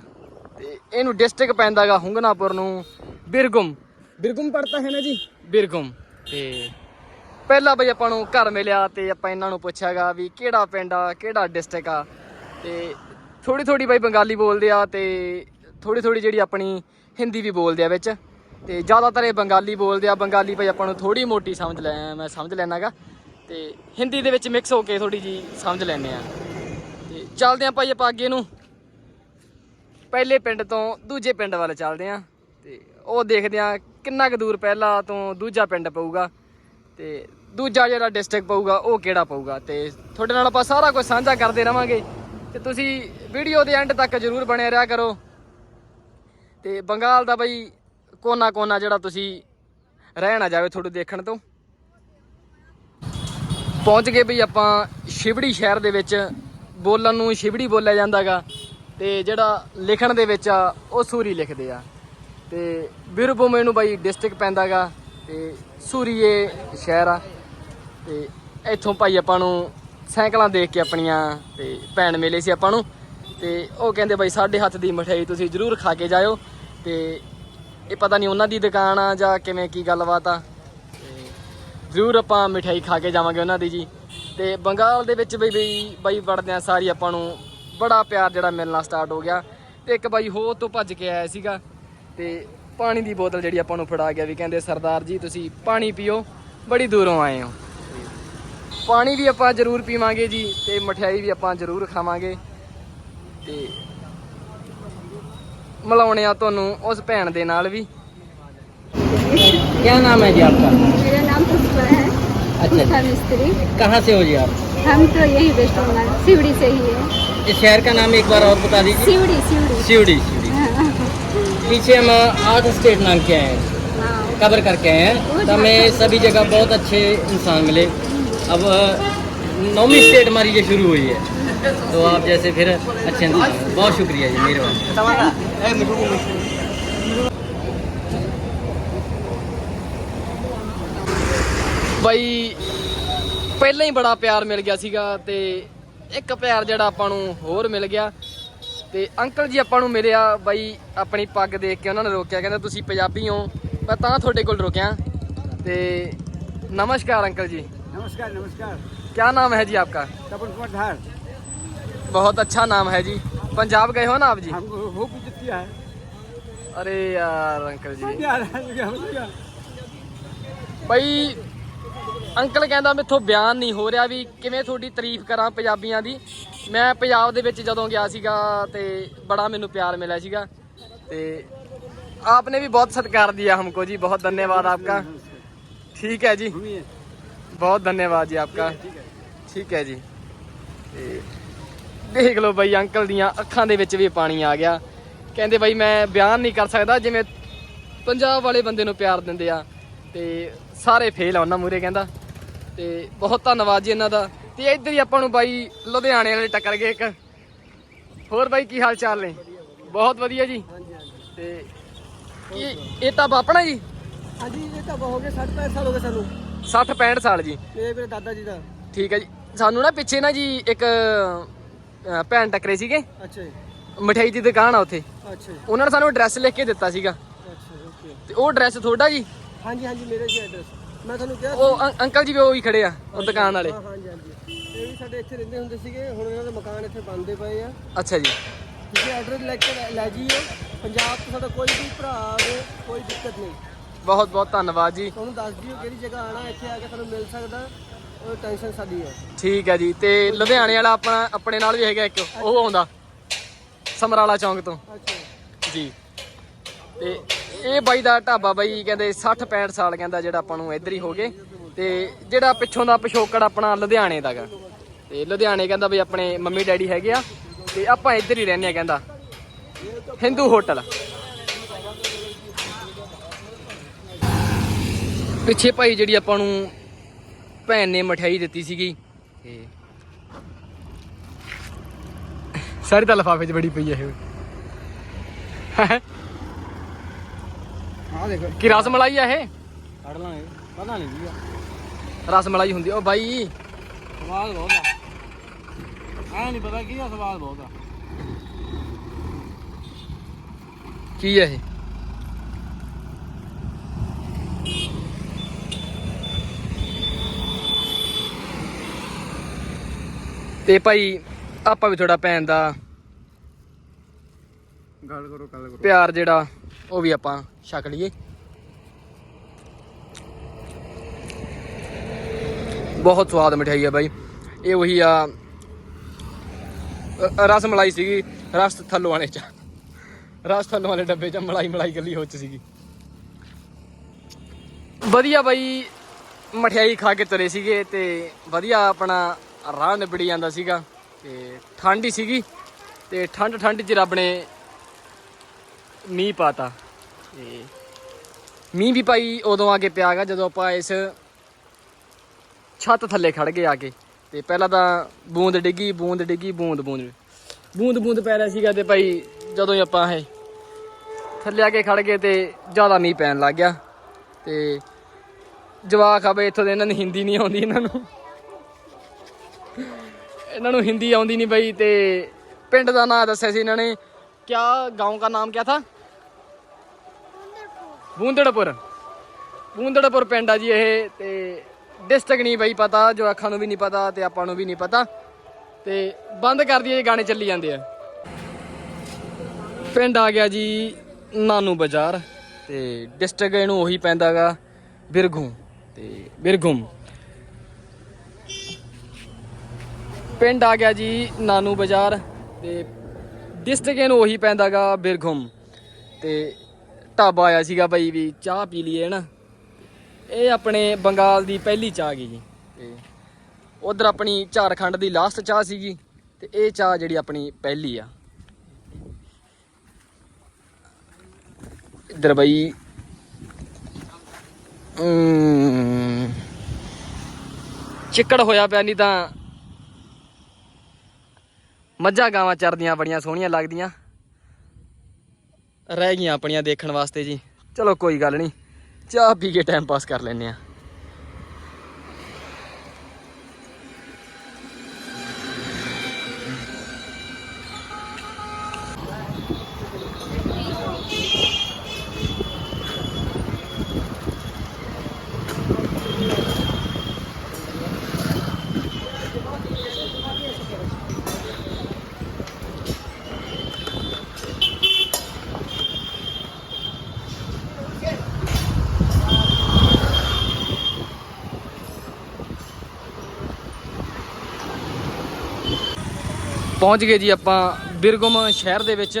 ਤੇ ਇਹਨੂੰ ਡਿਸਟ੍ਰਿਕਟ ਪੈਂਦਾਗਾ ਹੁੰਗਨਾਪੁਰ ਨੂੰ ਬਿਰਗੁਮ। ਬਿਰਗੁਮ ਪੜਤਾ ਹੈ ਨਾ ਜੀ। ਬਿਰਗੁਮ। ਤੇ ਪਹਿਲਾਂ ਬਈ ਆਪਾਂ ਨੂੰ ਘਰ ਮਿਲਿਆ ਤੇ ਆਪਾਂ ਇਹਨਾਂ ਨੂੰ ਪੁੱਛਿਆਗਾ ਵੀ ਕਿਹੜਾ ਪਿੰਡ ਆ, ਕਿਹੜਾ ਡਿਸਟ੍ਰਿਕਟ ਆ। ਤੇ ਥੋੜੀ ਥੋੜੀ ਬਈ ਬੰਗਾਲੀ ਬੋਲਦੇ ਆ ਤੇ ਥੋੜੀ ਥੋੜੀ ਜਿਹੜੀ ਆਪਣੀ ਹਿੰਦੀ ਵੀ ਬੋਲਦੇ ਆ ਵਿੱਚ। ਤੇ ਜ਼ਿਆਦਾਤਰ ਇਹ ਬੰਗਾਲੀ ਬੋਲਦੇ ਆ, ਬੰਗਾਲੀ ਭਾਈ ਆਪਾਂ ਨੂੰ ਥੋੜੀ ਮੋਟੀ ਸਮਝ ਲੈ, ਮੈਂ ਸਮਝ ਲੈਣਾਗਾ। ਤੇ ਹਿੰਦੀ ਦੇ ਵਿੱਚ ਮਿਕਸ ਹੋ ਕੇ ਥੋੜੀ ਜੀ ਸਮਝ ਲੈਂਦੇ ਆ। ਤੇ ਚੱਲਦੇ ਆ ਭਾਈ ਆਪਾਂ ਅੱਗੇ ਨੂੰ। ਪਹਿਲੇ ਪਿੰਡ ਤੋਂ ਦੂਜੇ ਪਿੰਡ ਵੱਲ ਚੱਲਦੇ ਆ। ਤੇ ਉਹ ਦੇਖਦੇ ਆ ਕਿੰਨਾ ਕੁ ਦੂਰ ਪਹਿਲਾਂ ਤੋਂ ਦੂਜਾ ਪਿੰਡ ਪਊਗਾ। ਤੇ ਦੂਜਾ ਜਿਹੜਾ ਡਿਸਟ੍ਰਿਕਟ ਪਊਗਾ, ਉਹ ਕਿਹੜਾ ਪਊਗਾ? ਤੇ ਤੁਹਾਡੇ ਨਾਲ ਆਪਾਂ ਸਾਰਾ ਕੁਝ ਸਾਂਝਾ ਕਰਦੇ ਰਵਾਂਗੇ। ਤੇ ਤੁਸੀਂ ਵੀਡੀਓ ਦੇ ਐਂਡ ਤੱਕ ਜਰੂਰ ਬਣੇ ਰਿਹਾ ਕਰੋ। ਤੇ ਬੰਗਾਲ ਦਾ ਬਈ ਕੋਨਾ ਕੋਨਾ ਜਿਹੜਾ ਤੁਸੀਂ ਰਹਿ ਨਾ ਜਾਵੇ ਤੁਹਾਨੂੰ ਦੇਖਣ ਤੋਂ। ਪਹੁੰਚ ਗਏ ਬਈ ਆਪਾਂ ਸ਼ਿਵੜੀ ਸ਼ਹਿਰ ਦੇ ਵਿੱਚ। ਬੋਲਣ ਨੂੰ ਸ਼ਿਵੜੀ ਬੋਲਿਆ ਜਾਂਦਾਗਾ। ਤੇ ਜਿਹੜਾ ਲਿਖਣ ਦੇ ਵਿੱਚ ਆ, ਉਹ ਸੂਰੀ ਲਿਖਦੇ ਆ। ਤੇ ਬਿਰਭੂਮੇ ਨੂੰ ਬਾਈ ਡਿਸਟ੍ਰਿਕਟ ਪੈਂਦਾਗਾ। ਤੇ ਸੂਰੀਏ ਸ਼ਹਿਰ ਆ। ਤੇ ਇੱਥੋਂ ਭਾਈ ਆਪਾਂ ਨੂੰ ਸਾਈਕਲਾਂ ਦੇਖ ਕੇ ਆਪਣੀਆਂ ਤੇ ਭੈਣ ਮਿਲੇ ਸੀ ਆਪਾਂ ਨੂੰ। ਤੇ ਉਹ ਕਹਿੰਦੇ ਬਾਈ ਸਾਡੇ ਹੱਥ ਦੀ ਮਠਿਆਈ ਤੁਸੀਂ ਜ਼ਰੂਰ ਖਾ ਕੇ ਜਾਇਓ। ਤੇ ਇਹ ਪਤਾ ਨਹੀਂ ਉਹਨਾਂ ਦੀ ਦੁਕਾਨ ਆ ਜਾਂ ਕਿਵੇਂ ਕੀ ਗੱਲਬਾਤ ਆ। ਤੇ ਜ਼ਰੂਰ ਆਪਾਂ ਮਠਿਆਈ ਖਾ ਕੇ ਜਾਵਾਂਗੇ ਉਹਨਾਂ ਦੀ ਜੀ। ਤੇ ਬੰਗਾਲ ਦੇ ਵਿੱਚ ਬਈ ਬਈ ਬਾਈ ਵੜਦਿਆਂ ਸਾਰੀ ਆਪਾਂ ਨੂੰ ਬੜਾ ਪਿਆਰ ਜਿਹੜਾ ਮਿਲਣਾ ਸਟਾਰਟ ਹੋ ਗਿਆ। ਤੇ ਇੱਕ ਬਾਈ ਹੋਰ ਤੋਂ ਭੱਜ ਕੇ ਆਇਆ ਸੀਗਾ। ਤੇ ਪਾਣੀ ਦੀ ਬੋਤਲ ਜਿਹੜੀ ਆਪਾਂ ਨੂੰ ਫੜਾ ਗਿਆ ਵੀ ਕਹਿੰਦੇ ਸਰਦਾਰ ਜੀ ਤੁਸੀਂ ਪਾਣੀ ਪੀਓ, ਬੜੀ ਦੂਰੋਂ ਆਏ ਹੋ। ਪਾਣੀ ਵੀ ਆਪਾਂ ਜ਼ਰੂਰ ਪੀਵਾਂਗੇ ਜੀ ਤੇ ਮਠਿਆਈ ਵੀ ਆਪਾਂ ਜ਼ਰੂਰ ਖਾਵਾਂਗੇ ਤੇ ਮਿਲਾਉਣੇ ਆ ਤੁਹਾਨੂੰ ਉਸ ਭੈਣ ਦੇ ਨਾਲ ਵੀ क्या नाम है जी आपका मेरा नाम पुष्पा है अच्छा पुष्पा मिस्त्री कहाँ से हो जी आप हम तो यही वेस्ट बंगाल सिवड़ी से ही है इस शहर का नाम एक बार और बता दीजिए सिवड़ी सिवड़ी सिवड़ी सिवड़ी पीछे हम आठ स्टेट नाम के आए हैं हाँ कवर करके आए हैं तो हमें सभी जगह बहुत अच्छे इंसान मिले अब अ, नौवीं स्टेट हमारी ये शुरू हुई है तो आप जैसे फिर अच्छे इंसान हैं। बहुत शुक्रिया जी मेहरबानी ਬਾਈ ਪਹਿਲਾਂ ਹੀ ਬੜਾ ਪਿਆਰ ਮਿਲ ਗਿਆ ਸੀਗਾ ਤੇ ਇੱਕ ਪਿਆਰ ਜਿਹੜਾ ਆਪਾਂ ਨੂੰ ਹੋਰ ਮਿਲ ਗਿਆ ਤੇ ਅੰਕਲ ਜੀ ਆਪਾਂ ਨੂੰ ਮਿਲਿਆ ਬਾਈ ਆਪਣੀ ਪੱਗ ਦੇਖ ਕੇ ਉਹਨਾਂ ਨੇ ਰੋਕਿਆ ਕਹਿੰਦੇ ਤੁਸੀਂ ਪੰਜਾਬੀ ਹੋ ਮੈਂ ਤਾਂ ਤੁਹਾਡੇ ਕੋਲ ਰੁਕਿਆ ਤੇ ਨਮਸਕਾਰ ਅੰਕਲ ਜੀ नमस्कार नमस्कार क्या नाम है जी आपका तपन कुमार धार बहुत अच्छा नाम है जी पंजाब गए हो ना आप जी हमको भूख भी किया है अरे यार अंकल जी क्या रहा है क्या हो गया ਬਈ ਅੰਕਲ ਕਹਿੰਦਾ ਮੈਥੋਂ ਬਿਆਨ ਨਹੀਂ ਹੋ ਰਿਹਾ ਵੀ ਕਿਵੇਂ ਤੁਹਾਡੀ ਤਾਰੀਫ ਕਰਾਂ ਪੰਜਾਬੀਆਂ ਦੀ ਮੈਂ ਪੰਜਾਬ ਦੇ ਵਿੱਚ ਜਦੋਂ ਗਿਆ ਸੀਗਾ ਤੇ ਬੜਾ ਮੈਨੂੰ ਪਿਆਰ ਮਿਲਿਆ ਸੀਗਾ ਤੇ आपने भी बहुत सत्कार दिया हमको जी बहुत धन्यवाद आपका ठीक है जी घूमिए ਬਹੁਤ ਧੰਨਵਾਦ ਜੀ ਆਪਕਾ ਠੀਕ ਹੈ ਜੀ ਤੇ ਦੇਖ ਲਓ ਬਾਈ ਅੰਕਲ ਦੀਆਂ ਅੱਖਾਂ ਦੇ ਵਿੱਚ ਵੀ ਪਾਣੀ ਆ ਗਿਆ ਕਹਿੰਦੇ ਬਾਈ ਮੈਂ ਬਿਆਨ ਨਹੀਂ ਕਰ ਸਕਦਾ ਜਿਵੇਂ ਪੰਜਾਬ ਵਾਲੇ ਬੰਦੇ ਨੂੰ ਪਿਆਰ ਦਿੰਦੇ ਆ ਤੇ ਸਾਰੇ ਫੇਲ ਆ ਉਹਨਾਂ ਮੂਰੇ ਕਹਿੰਦਾ ਤੇ ਬਹੁਤ ਧੰਨਵਾਦ ਜੀ ਇਹਨਾਂ ਦਾ ਤੇ ਇੱਧਰ ਹੀ ਆਪਾਂ ਨੂੰ ਬਾਈ ਲੁਧਿਆਣੇ ਵਾਲੇ ਟੱਕਰ ਗਏ ਇੱਕ ਹੋਰ ਬਾਈ ਕੀ ਹਾਲ ਚਾਲ ਨੇ ਬਹੁਤ ਵਧੀਆ ਜੀ ਤੇ ਇਹ ਤਾਂ ਆਪਣਾ ਜੀ ਹਾਂਜੀ ਇਹ ਤਾਂ ਹੋ ਗਏ 60 65 ਸਾਲ ਹੋ ਗਏ ਸਾਨੂੰ 60 65 ਸਾਲ ਜੀ। ਇਹ ਮੇਰੇ ਦਾਦਾ ਜੀ ਦਾ। ਠੀਕ ਹੈ ਜੀ। ਸਾਨੂੰ ਨਾ ਪਿੱਛੇ ਨਾ ਜੀ ਇੱਕ ਅਹ, ਭੈਣ ਟੱਕਰੇ ਸੀਗੇ। ਅੱਛਾ ਜੀ। ਮਠਿਆਈ ਦੀ ਦੁਕਾਨ ਆ ਉੱਥੇ। ਅੱਛਾ ਜੀ। ਉਹਨਾਂ ਨੇ ਸਾਨੂੰ ਐਡਰੈਸ ਲਿਖ ਕੇ ਦਿੱਤਾ ਸੀਗਾ। ਅੱਛਾ ਓਕੇ। ਤੇ ਉਹ ਐਡਰੈਸ ਤੁਹਾਡਾ ਜੀ? ਹਾਂਜੀ ਹਾਂਜੀ ਮੇਰੇ ਜੀ ਐਡਰੈਸ ਮੈਂ ਤੁਹਾਨੂੰ ਕਿਹਾ ਉਹ ਅੰ- ਅੰਕਲ ਜੀ ਵੀ ਉਹ ਹੀ ਖੜੇ ਆ ਉਹ ਦੁਕਾਨ ਵਾਲੇ। ਹਾਂ ਹਾਂਜੀ ਹਾਂਜੀ। ਇਹ ਵੀ ਸਾਡੇ ਇੱਥੇ ਰਹਿੰਦੇ ਹੁੰਦੇ ਸੀਗੇ। ਹੁਣ ਇਹਨਾਂ ਦੇ ਮਕਾਨ ਇੱਥੇ ਬਣਦੇ ਪਏ ਆ। ਅੱਛਾ ਜੀ। ਤੁਸੀਂ ਐਡਰੈਸ ਲੈ ਕੇ ਲੈ ਜਾਈਓ। ਪੰਜਾਬ ਤੋਂ ਸਾਡਾ ਕੋਈ ਵੀ ਭਰਾ ਆਵੇ ਕੋਈ ਦਿੱਕਤ ਨਹੀਂ। ਬਹੁਤ ਬਹੁਤ ਧੰਨਵਾਦ ਜੀ। ਤੁਹਾਨੂੰ ਦੱਸ ਦਿਓ ਕਿਹੜੀ ਜਗ੍ਹਾ ਆਣਾ ਇੱਥੇ ਆ ਕੇ ਤੁਹਾਨੂੰ ਮਿਲ ਸਕਦਾ ਉਹ ਟੈਨਸ਼ਨ ਸਾਡੀ ਹੈ। ਠੀਕ ਹੈ ਜੀ ਤੇ ਲੁਧਿਆਣੇ ਵਾਲਾ ਆਪਣਾ ਆਪਣੇ ਨਾਲ ਵੀ ਹੈਗਾ ਇੱਕ ਉਹ ਆਉਂਦਾ ਸਮਰਾਲਾ ਚੌਂਕ ਤੋਂ। ਅੱਛਾ। ਜੀ। ਤੇ ਇਹ ਬਾਈ ਦਾ ਢਾਬਾ ਬਾਈ ਕਹਿੰਦੇ 60 65 ਸਾਲ ਕਹਿੰਦਾ ਜਿਹੜਾ ਆਪਾਂ ਨੂੰ ਇੱਧਰ ਹੀ ਹੋ ਗਏ। ਤੇ ਜਿਹੜਾ ਪਿੱਛੋਂ ਦਾ ਪਿਛੋਕੜ ਆਪਣਾ ਲੁਧਿਆਣੇ ਦਾਗਾ ਤੇ ਲੁਧਿਆਣੇ ਕਹਿੰਦਾ ਬਈ ਆਪਣੇ ਮੰਮੀ ਡੈਡੀ ਹੈਗੇ ਆ ਤੇ ਆਪਾਂ ਇੱਧਰ ਹੀ ਰਹਿੰਦੇ ਆ ਕਹਿੰਦਾ। ਹਿੰਦੂ ਹੋਟਲ। ਪਿੱਛੇ ਭਾਈ ਜਿਹੜੀ ਆਪਾਂ ਨੂੰ ਭੈਣ ਨੇ ਮਠਿਆਈ ਦਿੱਤੀ ਸੀਗੀ। ਤੇ ਸਾਰੀ ਤਾਂ ਲਫਾਫੇ 'ਚ ਬੜੀ ਪਈ ਹੈ ਇਹ। ਹਾਂ ਦੇਖੋ। ਕੀ ਰਸ ਮਲਾਈ ਆ ਇਹ? ਕੱਢ ਲਾਂਗੇ। ਪਤਾ ਨਹੀਂ ਜੀ ਰਸ ਮਲਾਈ ਹੁੰਦੀ ਆ। ਉਹ ਬਾਈ। ਸਵਾਦ ਬਹੁਤ ਆ। ਨਹੀਂ ਪਤਾ ਕੀ ਆ ਸਵਾਦ ਬਹੁਤ ਆ। ਕੀ ਆ ਇਹ? ਤੇ ਭਾਈ ਆਪਾਂ ਵੀ ਥੋੜਾ ਭੈਣ ਦਾ ਗੱਲ ਕਰੋ ਗੱਲ ਕਰੋ। ਪਿਆਰ ਜਿਹੜਾ ਉਹ ਵੀ ਆਪਾਂ ਛਕ ਲਈਏ। ਬਹੁਤ ਸਵਾਦ ਮਠਿਆਈ ਆ ਬਾਈ। ਇਹ ਉਹੀ ਆ ਰਸ ਮਲਾਈ ਸੀਗੀ ਰਸ ਥੱਲੋਂ ਵਾਲੇ ਚ। ਰਸ ਥੱਲੋਂ ਵਾਲੇ ਡੱਬੇ ਚ ਮਲਾਈ ਮਲਾਈ ਗੱਲੀ ਹੋ ਚ ਸੀਗੀ। ਵਧੀਆ ਬਾਈ ਮਠਿਆਈ ਖਾ ਕੇ ਤੁਰੇ ਸੀਗੇ ਤੇ ਵਧੀਆ ਆਪਣਾ ਰਾਹ ਨਿਬੜੀ ਜਾਂਦਾ ਸੀਗਾ ਤੇ ਠੰਡ ਹੀ ਸੀਗੀ ਤੇ ਠੰਡ ਠੰਡ ਚ ਰੱਬ ਨੇ ਮੀਂਹ ਪਾਤਾ। ਤੇ ਮੀਂਹ ਵੀ ਭਾਈ ਉਦੋਂ ਆ ਕੇ ਪਿਆਗਾ ਜਦੋਂ ਆਪਾਂ ਇਸ ਛੱਤ ਥੱਲੇ ਖੜ ਗਏ ਆ ਕੇ ਤੇ ਪਹਿਲਾਂ ਤਾਂ ਬੂੰਦ ਡਿੱਗੀ ਬੂੰਦ ਡਿੱਗੀ, ਬੂੰਦ ਬੂੰਦ। ਬੂੰਦ ਬੂੰਦ ਪੈ ਰਿਹਾ ਸੀਗਾ ਤੇ ਭਾਈ ਜਦੋਂ ਹੀ ਆਪਾਂ ਇਹ ਥੱਲੇ ਆ ਕੇ ਖੜ ਗਏ ਤੇ ਜ਼ਿਆਦਾ ਮੀਂਹ ਪੈਣ ਲੱਗ ਗਿਆ ਤੇ ਜਵਾਕ ਆ ਬਈ, ਇੱਥੋਂ ਦੇ ਇਹਨਾਂ ਨੂੰ ਹਿੰਦੀ ਨਹੀਂ ਆਉਂਦੀ ਇਹਨਾਂ ਨੂੰ। ਇਹਨਾਂ ਨੂੰ ਹਿੰਦੀ ਆਉਂਦੀ ਨਹੀਂ ਬਈ ਤੇ ਪਿੰਡ ਦਾ ਨਾਮ ਦੱਸਿਆ ਸੀ ਇਹਨਾਂ ਨੇ ਕਿਆ گاؤں का ਨਾਮ ਕਿਆ ਥਾ ਬੂੰਦੜਪੁਰ ਬੂੰਦੜਪੁਰ ਪਿੰਡ ਆ ਜੀ ਇਹ ਤੇ ਡਿਸਟ੍ਰਿਕਟ ਨਹੀਂ ਬਈ ਪਤਾ ਜੋ ਅੱਖਾਂ ਨੂੰ ਵੀ ਨਹੀਂ ਪਤਾ ਤੇ ਆਪਾਂ ਨੂੰ ਵੀ ਨਹੀਂ ਪਤਾ ਤੇ ਬੰਦ ਕਰ ਦਈਏ ਇਹ ਗਾਣੇ ਚੱਲੀ ਜਾਂਦੇ ਆ ਪਿੰਡ ਆ ਗਿਆ ਜੀ ਨਾਨੂ ਬਾਜ਼ਾਰ ਤੇ ਡਿਸਟ੍ਰਿਕਟ ਇਹਨੂੰ ਉਹੀ ਪੈਂਦਾਗਾ ਬਿਰਗੂ ਤੇ ਬਿਰਗੁਮ ਪਿੰਡ ਆ ਗਿਆ ਜੀ ਨਾਨੂ ਬਾਜ਼ਾਰ ਤੇ ਡਿਸਟ੍ਰਿਕਟ ਇਹਨੂੰ ਉਹੀ ਪੈਂਦਾਗਾ ਬਿਰਗੁਮ। ਤੇ ਢਾਬਾ ਆਇਆ ਸੀਗਾ ਬਈ ਵੀ ਚਾਹ ਪੀ ਲਈਏ ਨਾ ਇਹ ਆਪਣੇ ਬੰਗਾਲ ਦੀ ਪਹਿਲੀ ਚਾਹ ਗਈ ਜੀ। ਤੇ ਉਧਰ ਆਪਣੀ ਝਾਰਖੰਡ ਦੀ ਲਾਸਟ ਚਾਹ ਸੀਗੀ ਤੇ ਇਹ ਚਾਹ ਜਿਹੜੀ ਆਪਣੀ ਪਹਿਲੀ ਆ। ਇੱਧਰ ਬਈ ਚਿੱਕੜ ਹੋਇਆ ਪਿਆ ਨਹੀਂ ਤਾਂ ਮੱਝਾਂ ਗਾਵਾਂ ਚਰਦੀਆਂ, ਬੜੀਆਂ ਸੋਹਣੀਆਂ ਲੱਗਦੀਆਂ। ਰਹਿ ਗਈਆਂ ਆਪਣੀਆਂ ਦੇਖਣ ਵਾਸਤੇ ਜੀ। ਚਲੋ ਕੋਈ ਗੱਲ ਨਹੀਂ, ਚਾਹ ਪੀ ਕੇ ਟਾਈਮ ਪਾਸ ਕਰ ਲੈਨੇ ਆ ਪਹੁੰਚ ਗਏ ਜੀ ਆਪਾਂ ਬਿਰਗੁਮ ਸ਼ਹਿਰ ਦੇ ਵਿੱਚ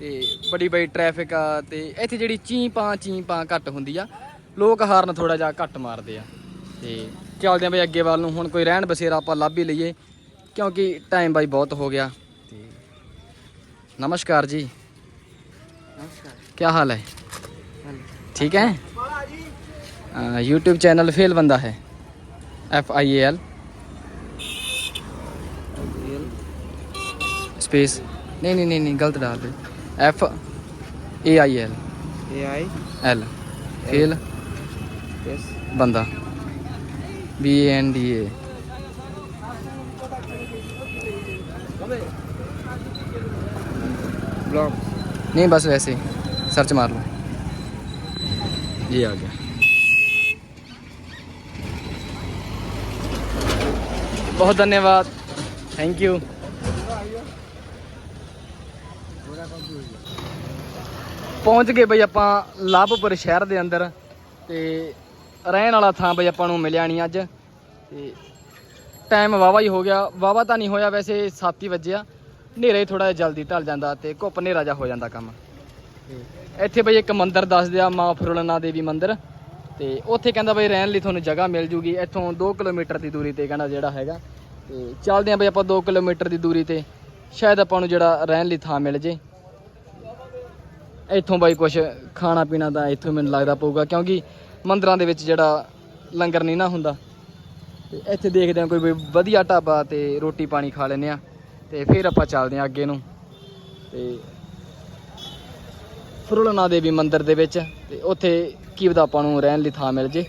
ਤੇ ਬੜੀ ਬੜੀ ਟ੍ਰੈਫਿਕ ਆ ਤੇ ਇੱਥੇ ਜਿਹੜੀ ਚੀਂ ਪਾਂ ਚੀਂ ਪਾਂ ਘੱਟ ਹੁੰਦੀ ਆ ਲੋਕ ਹਾਰਨ ਥੋੜਾ ਜਿਹਾ ਘੱਟ ਮਾਰਦੇ ਆ ਤੇ ਚੱਲਦੇ ਆਂ ਬਈ ਅੱਗੇ ਵੱਲ ਨੂੰ ਹੁਣ ਕੋਈ ਰਹਿਣ ਬਸੇਰਾ ਆਪਾਂ ਲੱਭ ਹੀ ਲਈਏ ਕਿਉਂਕਿ ਟਾਈਮ ਬਾਈ ਬਹੁਤ ਹੋ ਗਿਆ ਤੇ ਨਮਸਕਾਰ ਜੀ ਨਮਸਕਾਰ ਕੀ ਹਾਲ ਹੈ ठीक है यूट्यूब चैनल फेल बंदा है F I A L space नहीं नहीं नहीं नहीं गलत डाल दे F A I L A I L fail S बंदा B A N D A blog नहीं बस वैसे ही सर्च मार लो ये आ गया बहुत धन्यवाद थैंक यू ਪਹੁੰਚ ਗਏ ਬਈ ਆਪਾਂ ਲਾਭਪੁਰ ਸ਼ਹਿਰ ਦੇ ਅੰਦਰ ਤੇ ਰਹਿਣ ਵਾਲਾ ਥਾਂ ਬਈ ਆਪਾਂ ਨੂੰ ਮਿਲਿਆ ਨਹੀਂ ਅੱਜ ਤੇ ਟਾਈਮ ਵਾਵਾ ਹੀ ਹੋ ਗਿਆ। ਵਾਵਾ ਤਾਂ ਨਹੀਂ ਹੋਇਆ ਵੈਸੇ 7 ਹੀ ਵਜੇ ਆ। ਹਨੇਰਾ ਹੀ ਥੋੜਾ ਜਿਹਾ ਜਲਦੀ ਢਲ ਜਾਂਦਾ ਤੇ ਘੁੱਪ ਹਨੇਰਾ ਜਾ ਹੋ ਜਾਂਦਾ ਕੰਮ। ਤੇ ਇੱਥੇ ਬਈ ਇੱਕ ਮੰਦਿਰ ਦੱਸਦੇ ਆ, ਮਾਂ ਫੁਰਲਨਾ ਦੇਵੀ ਮੰਦਿਰ। ਤੇ ਉੱਥੇ ਕਹਿੰਦਾ ਬਈ ਰਹਿਣ ਲਈ ਤੁਹਾਨੂੰ ਜਗ੍ਹਾ ਮਿਲ ਜੂਗੀ। ਇੱਥੋਂ 2 ਕਿਲੋਮੀਟਰ ਦੀ ਦੂਰੀ ਤੇ ਕਹਿੰਦਾ ਜਿਹੜਾ ਹੈਗਾ। ਤੇ ਚੱਲਦੇ ਆ ਬਈ ਆਪਾਂ 2 ਕਿਲੋਮੀਟਰ ਦੀ ਦੂਰੀ ਤੇ। ਸ਼ਾਇਦ ਆਪਾਂ ਨੂੰ ਜਿਹੜਾ ਰਹਿਣ ਲਈ ਥਾਂ ਮਿਲ ਜੇ। ਇੱਥੋਂ ਬਾਈ ਕੁਝ ਖਾਣਾ ਪੀਣਾ ਤਾਂ ਇੱਥੋਂ ਮੈਨੂੰ ਲੱਗਦਾ ਪਊਗਾ, ਕਿਉਂਕਿ ਮੰਦਰਾਂ ਦੇ ਵਿੱਚ ਜਿਹੜਾ ਲੰਗਰ ਨਹੀਂ ਨਾ ਹੁੰਦਾ। ਤੇ ਇੱਥੇ ਦੇਖਦੇ ਹਾਂ ਕੋਈ ਵੀ ਵਧੀਆ ਢਾਬਾ ਤੇ ਰੋਟੀ ਪਾਣੀ ਖਾ ਲੈਨੇ ਆ ਤੇ ਫਿਰ ਆਪਾਂ ਚੱਲਦੇ ਹਾਂ ਅੱਗੇ ਨੂੰ। ਤੇ ਫਰੁਲਨਾ ਦੇਵੀ ਮੰਦਿਰ ਦੇ ਵਿੱਚ ਤੇ ਉੱਥੇ ਕੀ ਪਤਾ ਆਪਾਂ ਨੂੰ ਰਹਿਣ ਲਈ ਥਾਂ ਮਿਲ ਜੇ।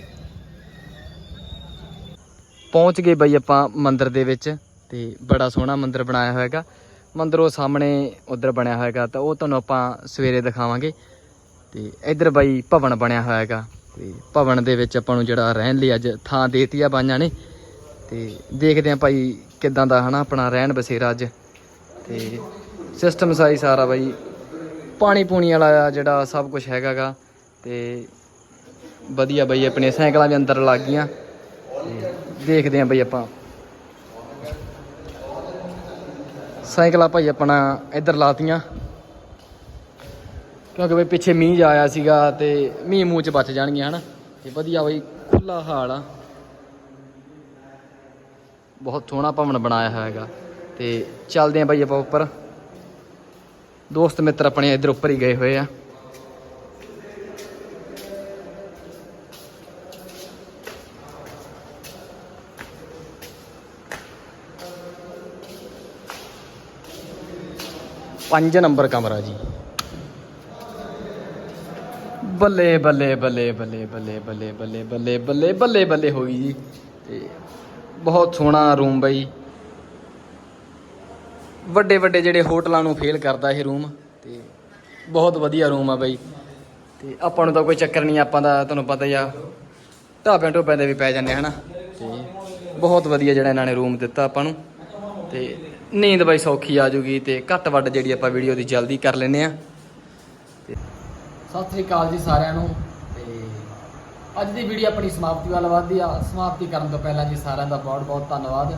ਪਹੁੰਚ ਗਏ ਬਈ ਆਪਾਂ ਮੰਦਿਰ ਦੇ ਵਿੱਚ ਤੇ ਬੜਾ ਸੋਹਣਾ ਮੰਦਿਰ ਬਣਾਇਆ ਹੋਇਆ ਹੈਗਾ। ਮੰਦਰੋਂ ਸਾਹਮਣੇ ਉਧਰ ਬਣਿਆ ਹੋਇਆਗਾ, ਤਾਂ ਉਹ ਤੁਹਾਨੂੰ ਆਪਾਂ ਸਵੇਰੇ ਦਿਖਾਵਾਂਗੇ। ਤੇ ਇੱਧਰ ਬਾਈ ਭਵਨ ਬਣਿਆ ਹੋਇਆ ਹੈਗਾ ਤੇ ਭਵਨ ਦੇ ਵਿੱਚ ਆਪਾਂ ਨੂੰ ਜਿਹੜਾ ਰਹਿਣ ਲਈ ਅੱਜ ਥਾਂ ਦੇਤੀ ਆ ਬਾਈਆਂ ਨੇ। ਤੇ ਦੇਖਦੇ ਆ ਭਾਈ ਕਿਦਾਂ ਦਾ ਹਨਾ ਆਪਣਾ ਰਹਿਣ ਬਸੇਰਾ ਅੱਜ। ਤੇ ਸਿਸਟਮ ਸਾਈ ਸਾਰਾ ਬਾਈ, ਪਾਣੀ ਪੂਣੀ ਵਾਲਾ ਜਿਹੜਾ ਸਭ ਕੁਝ ਹੈਗਾਗਾ। ਤੇ ਵਧੀਆ ਬਾਈ ਆਪਣੇ ਸਾਈਕਲਾਂ ਵੀ ਅੰਦਰ ਲੱਗ ਗਈਆਂ। ਤੇ ਦੇਖਦੇ ਆ ਬਈ ਆਪਾਂ ਸਾਈਕਲਾਂ ਭਾਈ ਆਪਣਾ ਇੱਧਰ ਲਾਤੀਆਂ। ਕਿਉਂਕਿ ਬਈ ਪਿੱਛੇ ਮੀਂਹ ਜਾ ਆਇਆ ਸੀਗਾ ਤੇ ਮੀਂਹ ਮੂੰਹ ਚ ਬਚ ਜਾਣਗੀਆਂ, ਹਨਾ? ਤੇ ਵਧੀਆ ਬਈ ਖੁੱਲਾ ਹਾਲ ਆ। ਬਹੁਤ ਸੋਹਣਾ ਭਵਨ ਬਣਾਇਆ ਹੋਇਆ ਹੈਗਾ। ਤੇ ਚੱਲਦੇ ਆ ਬਈ ਆਪਾਂ ਉੱਪਰ। ਦੋਸਤ ਮਿੱਤਰ ਆਪਣੇ ਇੱਧਰ ਉੱਪਰ ਹੀ ਗਏ ਹੋਏ ਆ। ਪੰਜ ਨੰਬਰ ਕਮਰਾ ਜੀ ਬੱਲੇ ਬੱਲੇ ਬੱਲੇ ਬੱਲੇ ਬੱਲੇ ਬੱਲੇ ਬੱਲੇ ਬੱਲੇ ਬੱਲੇ ਬੱਲੇ ਬੱਲੇ ਹੋ ਗਈ ਜੀ ਤੇ ਬਹੁਤ ਸੋਹਣਾ ਰੂਮ ਬਈ ਵੱਡੇ ਵੱਡੇ ਜਿਹੜੇ ਹੋਟਲਾਂ ਨੂੰ ਫੇਲ ਕਰਦਾ ਇਹ ਰੂਮ ਤੇ ਬਹੁਤ ਵਧੀਆ ਰੂਮ ਆ ਬਈ ਤੇ ਆਪਾਂ ਨੂੰ ਤਾਂ ਕੋਈ ਚੱਕਰ ਨਹੀਂ ਆਪਾਂ ਦਾ ਤੁਹਾਨੂੰ ਪਤਾ ਹੀ ਆ ਢਾਬਿਆਂ ਢੋਬਿਆਂ ਦੇ ਵੀ ਪੈ ਜਾਂਦੇ ਹਨਾ ਤੇ ਬਹੁਤ ਵਧੀਆ ਜਿਹੜਾ ਇਹਨਾਂ ਨੇ ਰੂਮ ਦਿੱਤਾ ਆਪਾਂ ਨੂੰ ਤੇ ਨੀਂਦ ਬਾਈ ਸੌਖੀ ਆ ਜੂਗੀ ਤੇ ਘੱਟ ਵੱਡ ਜਿਹੜੀ ਆਪਾਂ ਵੀਡੀਓ ਦੀ ਜਲਦੀ ਕਰ ਲੈਨੇ ਆ ਸਤਿ ਸ੍ਰੀ ਅਕਾਲ ਜੀ ਸਾਰਿਆਂ ਨੂੰ। ਤੇ ਅੱਜ ਦੀ ਵੀਡੀਓ ਆਪਣੀ ਸਮਾਪਤੀ ਵੱਲ ਵੱਧਦੀ ਆ। ਸਮਾਪਤੀ ਕਰਨ ਤੋਂ ਪਹਿਲਾਂ ਜੀ ਸਾਰਿਆਂ ਦਾ ਬਹੁਤ ਬਹੁਤ ਧੰਨਵਾਦ।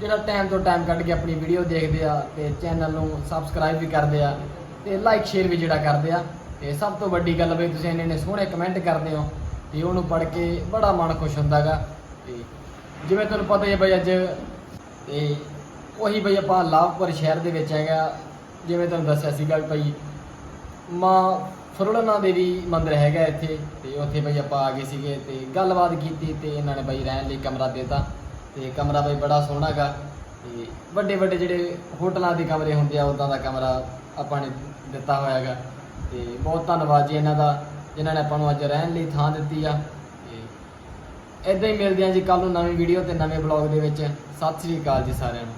ਜਿਹੜਾ ਟਾਈਮ ਤੋਂ ਟਾਈਮ ਕੱਢ ਕੇ ਆਪਣੀ ਵੀਡੀਓ ਦੇਖਦੇ ਆ ਤੇ ਚੈਨਲ ਨੂੰ ਸਬਸਕ੍ਰਾਈਬ ਵੀ ਕਰਦੇ ਆ ਤੇ ਲਾਈਕ ਸ਼ੇਅਰ ਵੀ ਜਿਹੜਾ ਕਰਦੇ ਆ। ਤੇ ਸਭ ਤੋਂ ਵੱਡੀ ਗੱਲ ਬਈ ਤੁਸੀਂ ਇੰਨੇ ਨੇ ਸੋਹਣੇ ਕਮੈਂਟ ਕਰਦੇ ਹੋ ਤੇ ਉਹਨੂੰ ਪੜ੍ਹ ਕੇ ਬੜਾ ਮਨ ਖੁਸ਼ ਹੁੰਦਾਗਾ। ਤੇ ਜਿਵੇਂ ਤੁਹਾਨੂੰ ਪਤਾ ਹੀ ਹੈ ਬਈ ਅੱਜ ਤੇ ਉਹੀ ਬਈ ਆਪਾਂ ਲਾਭਪੁਰ ਸ਼ਹਿਰ ਦੇ ਵਿੱਚ ਹੈਗਾ, ਜਿਵੇਂ ਤੁਹਾਨੂੰ ਦੱਸਿਆ ਸੀਗਾ ਵੀ ਭਾਈ ਮਾਂ ਫਰੋਲਨਾ ਦੇਵੀ ਮੰਦਿਰ ਹੈਗਾ ਇੱਥੇ, ਤੇ ਉੱਥੇ ਬਈ ਆਪਾਂ ਆ ਗਏ ਸੀਗੇ ਤੇ ਗੱਲਬਾਤ ਕੀਤੀ ਤੇ ਇਹਨਾਂ ਨੇ ਬਈ ਰਹਿਣ ਲਈ ਕਮਰਾ ਦਿੱਤਾ, ਤੇ ਕਮਰਾ ਬਈ ਬੜਾ ਸੋਹਣਾ ਗਾ, ਤੇ ਵੱਡੇ ਵੱਡੇ ਜਿਹੜੇ ਹੋਟਲਾਂ ਦੇ ਕਮਰੇ ਹੁੰਦੇ ਆ, ਉਦਾਂ ਦਾ ਕਮਰਾ ਆਪਾਂ ਨੇ ਦਿੱਤਾ ਹੋਇਆ ਹੈਗਾ ਤੇ ਬਹੁਤ ਧੰਨਵਾਦ ਜੀ ਇਹਨਾਂ ਦਾ, ਜਿਨ੍ਹਾਂ ਨੇ ਆਪਾਂ ਨੂੰ ਅੱਜ ਰਹਿਣ ਲਈ ਥਾਂ ਦਿੱਤੀ ਆ, ਤੇ ਇਦਾਂ ਹੀ ਮਿਲਦੇ ਹਾਂ ਜੀ ਕੱਲ ਨੂੰ ਨਵੀਂ ਵੀਡੀਓ ਤੇ ਨਵੇਂ ਬਲੌਗ ਦੇ ਵਿੱਚ। ਸਤਿ ਸ੍ਰੀ ਅਕਾਲ ਜੀ ਸਾਰਿਆਂ ਨੂੰ।